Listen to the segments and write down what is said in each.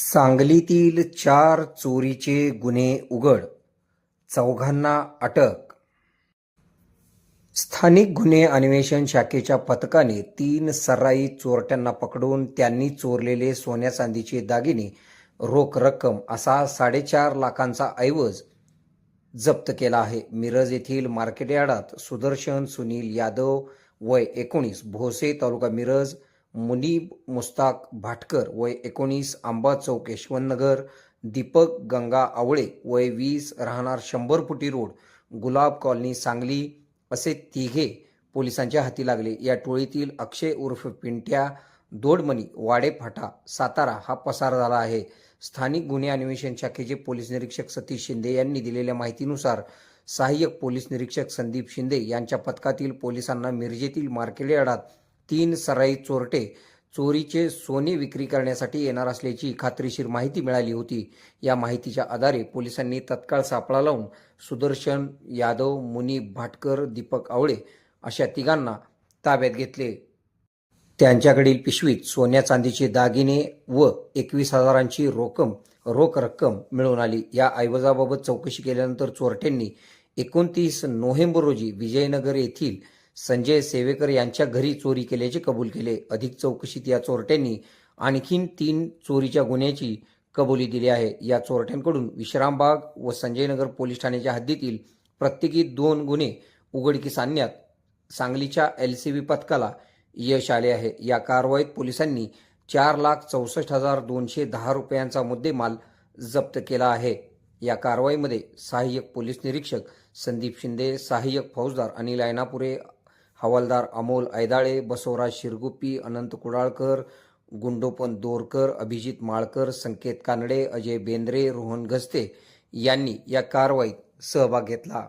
सांगलीतील चार चोरीचे गुन्हे उघड. चौघांना अटक. स्थानिक गुन्हे अन्वेषण शाखेच्या पथकाने तीन सर्राई चोरट्यांना पकडून त्यांनी चोरलेले सोन्या चांदीचे दागिने रोख रक्कम असा साडेचार लाखांचा ऐवज जप्त केला आहे. मिरज येथील मार्केट यार्डात सुदर्शन सुनील यादव वय एकोणीस भोसे तालुका मिरज मुनीब मुस्ताक भाटकर वय एकोणीस आंबा चौक यशवंतनगर दीपक गंगा आवळे वय वीस राहणार शंभर फुटी रोड गुलाब कॉलनी सांगली असे तिघे पोलिसांच्या हाती लागले. या टोळीतील अक्षय उर्फ पिंट्या दोडमणी वाडेफाटा सातारा हा पसार झाला आहे. स्थानिक गुन्हे अन्वेषण शाखेचे पोलीस निरीक्षक सतीश शिंदे यांनी दिलेल्या माहितीनुसार सहाय्यक पोलीस निरीक्षक संदीप शिंदे यांच्या पथकातील पोलिसांना मिरजेतील मार्केले यार्डात तीन सराई चोरटे चोरीचे सोने विक्री करण्यासाठी येणार असल्याची खात्रीशीर माहिती मिळाली होती. या माहितीच्या आधारे पोलिसांनी तत्काळ सापळा लावून सुदर्शन यादव मुनी भाटकर दीपक आवळे अशा तिघांना ताब्यात घेतले. त्यांच्याकडील पिशवीत सोन्या चांदीचे दागिने व एकवीस हजारांची रोकम रोख रक्कम मिळून आली. या ऐवजाबाबत चौकशी केल्यानंतर चोरट्यांनी एकोणतीस नोव्हेंबर रोजी विजयनगर येथील संजय सेवेकर यांच्या घरी चोरी केल्याचे कबूल केले. अधिक चौकशीत या चोरट्यांनी आणखीन तीन चोरीच्या गुन्ह्याची कबुली दिली आहे. या चोरट्यांकडून विश्रामबाग व संजयनगर पोलीस ठाण्याच्या हद्दीतील प्रत्येकी दोन गुन्हे उघडकीस आणण्यात सांगलीच्या एल सी बी पथकाला यश आले आहे. या कारवाईत पोलिसांनी चार लाख चौसष्ट हजार दोनशे दहा रुपयांचा मुद्देमाल जप्त केला आहे. या कारवाईमध्ये सहाय्यक पोलीस निरीक्षक संदीप शिंदे सहाय्यक फौजदार अनिल ऐनापुरे हवालदार अमोल ऐदाळे बसवराज शिरगुप्पी अनंत कुडाळकर गुंडोपन दोरकर अभिजित माळकर संकेत कानडे अजय बेंद्रे रोहन घस्ते यांनी या कारवाईत सहभाग घेतला.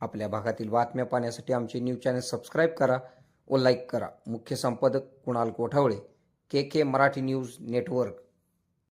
आपल्या भागातील बातम्या पाहण्यासाठी आमचे न्यूज चॅनल सबस्क्राईब करा व लाईक करा. मुख्य संपादक Kunal Kothawale K K Marathi news network.